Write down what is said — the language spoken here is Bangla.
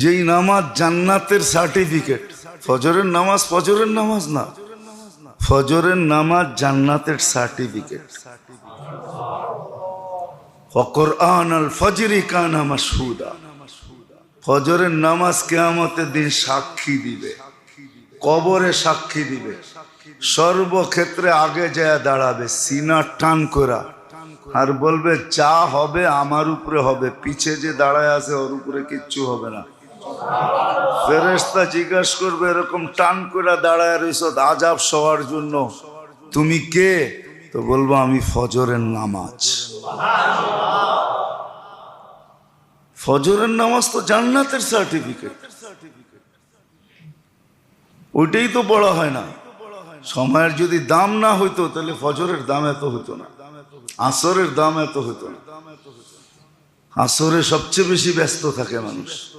যেই নামাজ জান্নাতের সার্টিফিকেট ফজরের নামাজ ফজরের নামাজ না। ফজরের নামাজ জান্নাতের সার্টিফিকেট কোরআন আল ফজরি কানা মাসহুদা ফজরের নামাজ কেয়ামতের দিন সাক্ষী দিবে। কবরে সাক্ষী দিবে। সর্বক্ষেত্রে আগে যায় দাঁড়াবে, সিনা টান করা আর বলবে, যা হবে আমার উপরে হবে। পিছে যে দাঁড়ায় আছে ওর উপরে কিচ্ছু হবে না। ফেরেস্তা জিজ্ঞাস করবে, এরকম টান করে দাঁড়ায় রইস আজাব সবার জন্য। তুমি কে? তো বলব, আমি ফজরের নামাজ। ফজরের নামাজ তো জান্নাতের সার্টিফিকেট ওইটাই তো বলা হয় না। সময়ের যদি দাম না হইতো, তাহলে ফজরের দাম এত হতো না। আসরের দাম এত হতো না। আসরে সবচেয়ে বেশি ব্যস্ত থাকে মানুষ।